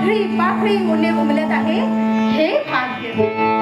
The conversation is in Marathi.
पाखळी पाखळी मुले उमलत आहे. हे भाग्य.